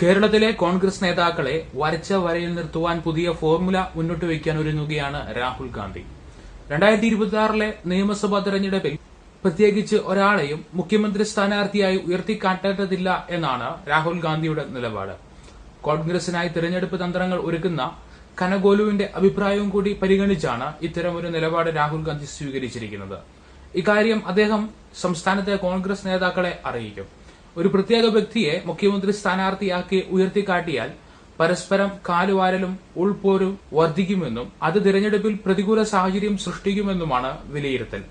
കേരളത്തിലെ കോൺഗ്രസ് നേതാക്കളെ വരച്ച വരയിൽ നിർത്തുവാൻ പുതിയ ഫോർമുല മുന്നോട്ട് വയ്ക്കാൻ ഒരുങ്ങുകയാണ് രാഹുൽ ഗാന്ധി. രണ്ടായിരത്തി ഇരുപത്തി ആറിലെ നിയമസഭാ തെരഞ്ഞെടുപ്പിൽ പ്രത്യേകിച്ച് ഒരാളെയും മുഖ്യമന്ത്രി സ്ഥാനാർത്ഥിയായി ഉയർത്തിക്കാട്ടേണ്ടതില്ല എന്നാണ് രാഹുൽ ഗാന്ധിയുടെ നിലപാട്. കോൺഗ്രസിനായി തെരഞ്ഞെടുപ്പ് തന്ത്രങ്ങൾ ഒരുക്കുന്ന കനഗോലുവിന്റെ അഭിപ്രായവും കൂടി പരിഗണിച്ചാണ് ഇത്തരമൊരു നിലപാട് രാഹുൽ ഗാന്ധി സ്വീകരിച്ചിരിക്കുന്നത്. ഇക്കാര്യം അദ്ദേഹം സംസ്ഥാനത്തെ കോൺഗ്രസ് നേതാക്കളെ അറിയിക്കും. ഒരു പ്രത്യേക വ്യക്തിയെ മുഖ്യമന്ത്രി സ്ഥാനാർത്ഥിയാക്കി ഉയർത്തിക്കാട്ടിയാൽ പരസ്പരം കാലുവാരലും ഉൾപോരും വർദ്ധിക്കുമെന്നും അത് തിരഞ്ഞെടുപ്പിൽ പ്രതികൂല സാഹചര്യം സൃഷ്ടിക്കുമെന്നുമാണ് വിലയിരുത്തൽ.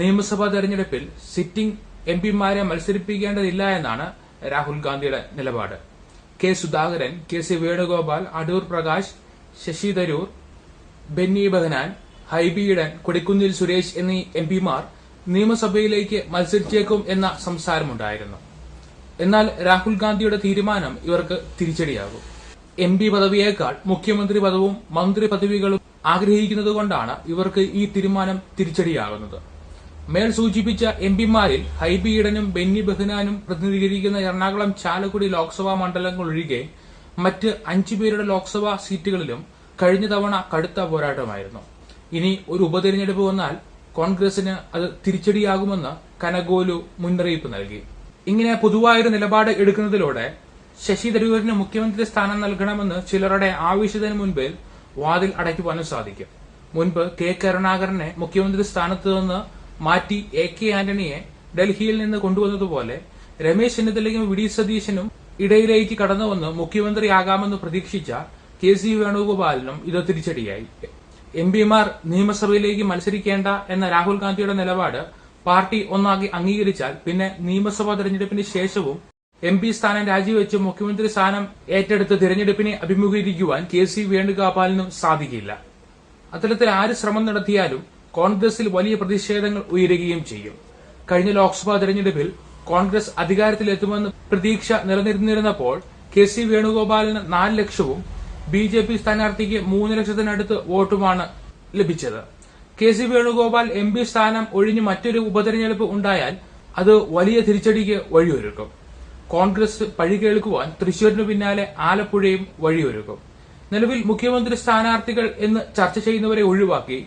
നിയമസഭാ തെരഞ്ഞെടുപ്പിൽ സിറ്റിംഗ് എം പിമാരെ മത്സരിപ്പിക്കേണ്ടതില്ല എന്നാണ് രാഹുൽ ഗാന്ധിയുടെ നിലപാട്. K Sudhakaran K C Venugopal Adoor Prakash Shashi Tharoor Benny Behanan Hibi Eden Kodikunnil Suresh എന്നീ എം പിമാർ നിയമസഭയിലേക്ക് മത്സരിച്ചേക്കും എന്ന സംസാരമുണ്ടായിരുന്നു. എന്നാൽ രാഹുൽ ഗാന്ധിയുടെ തീരുമാനം ഇവർക്ക് തിരിച്ചടിയാകും. എം പി പദവിയേക്കാൾ മുഖ്യമന്ത്രി പദവും മന്ത്രി പദവികളും ആഗ്രഹിക്കുന്നതുകൊണ്ടാണ് ഇവർക്ക് ഈ തീരുമാനം തിരിച്ചടിയാകുന്നത്. മേൽ സൂചിപ്പിച്ച എം പിമാരിൽ ഹൈബി ഈഡനും ബെന്നി ബഹ്നാനും പ്രതിനിധീകരിക്കുന്ന എറണാകുളം ചാലക്കുടി ലോക്സഭാ മണ്ഡലങ്ങൾ ഒഴികെ മറ്റ് അഞ്ചു പേരുടെ ലോക്സഭാ സീറ്റുകളിലും കഴിഞ്ഞ തവണ കടുത്ത പോരാട്ടമായിരുന്നു. ഇനി ഒരു ഉപതെരഞ്ഞെടുപ്പ് വന്നാൽ കോൺഗ്രസിന് അത് തിരിച്ചടിയാകുമെന്ന് കനഗോലു മുന്നറിയിപ്പ് നൽകി. ഇങ്ങനെ പൊതുവായൊരു നിലപാട് എടുക്കുന്നതിലൂടെ ശശി തരൂരിന് മുഖ്യമന്ത്രി സ്ഥാനം നൽകണമെന്ന് ചിലരുടെ ആവശ്യത്തിന് മുൻപിൽ വാതിൽ അടയ്ക്കുവാനും സാധിക്കും. മുൻപ് കെ കരുണാകരനെ മുഖ്യമന്ത്രി സ്ഥാനത്ത് നിന്ന് മാറ്റി എ കെ ആന്റണിയെ ഡൽഹിയിൽ നിന്ന് കൊണ്ടുവന്നതുപോലെ രമേശ് ചെന്നിത്തലയും വി ഡി സതീശനും ഇടയിലേക്ക് കടന്നുവന്ന് മുഖ്യമന്ത്രിയാകാമെന്ന് പ്രതീക്ഷിച്ച കെ സി വേണുഗോപാലിനും ഇത് തിരിച്ചടിയായി. എം പിമാർ നിയമസഭയിലേക്ക് മത്സരിക്കേണ്ട എന്ന രാഹുൽ ഗാന്ധിയുടെ നിലപാട് പാർട്ടി ഒന്നാകെ അംഗീകരിച്ചാൽ പിന്നെ നിയമസഭാ തെരഞ്ഞെടുപ്പിന് ശേഷവും എം പി സ്ഥാനം രാജിവെച്ച് മുഖ്യമന്ത്രി സ്ഥാനം ഏറ്റെടുത്ത് തിരഞ്ഞെടുപ്പിനെ അഭിമുഖീകരിക്കുവാൻ കെ സി വേണുഗോപാലിനും സാധിക്കില്ല. അത്തരത്തിൽ ആര് ശ്രമം നടത്തിയാലും കോൺഗ്രസിൽ വലിയ പ്രതിഷേധങ്ങൾ ഉയരുകയും ചെയ്യും. കഴിഞ്ഞ ലോക്സഭാ തെരഞ്ഞെടുപ്പിൽ കോൺഗ്രസ് അധികാരത്തിലെത്തുമെന്ന് പ്രതീക്ഷ നിലനിന്നിരുന്നപ്പോൾ കെ സി വേണുഗോപാലിന് നാല് ലക്ഷവും ബി ജെ പി സ്ഥാനാർത്ഥിക്ക് മൂന്ന് ലക്ഷത്തിനടുത്ത് വോട്ടുമാണ് ലഭിച്ചത്. K C Venugopal M P സ്ഥാനം ഒഴിഞ്ഞ് മറ്റൊരു ഉപതെരഞ്ഞെടുപ്പ് ഉണ്ടായാൽ അത് വലിയ തിരിച്ചടിക്ക് വഴിയൊരുക്കും. കോൺഗ്രസ് പഴി കേൾക്കുവാൻ തൃശൂരിന് പിന്നാലെ ആലപ്പുഴയും വഴിയൊരുക്കും. നിലവിൽ മുഖ്യമന്ത്രി സ്ഥാനാർത്ഥികൾ എന്ന് ചർച്ച ചെയ്യുന്നവരെ ഒഴിവാക്കി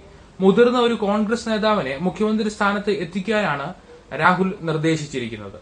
മുതിർന്ന ഒരു കോൺഗ്രസ് നേതാവിനെ മുഖ്യമന്ത്രി സ്ഥാനത്ത് എത്തിക്കാനാണ് രാഹുൽ നിർദ്ദേശിച്ചിരിക്കുന്നത്.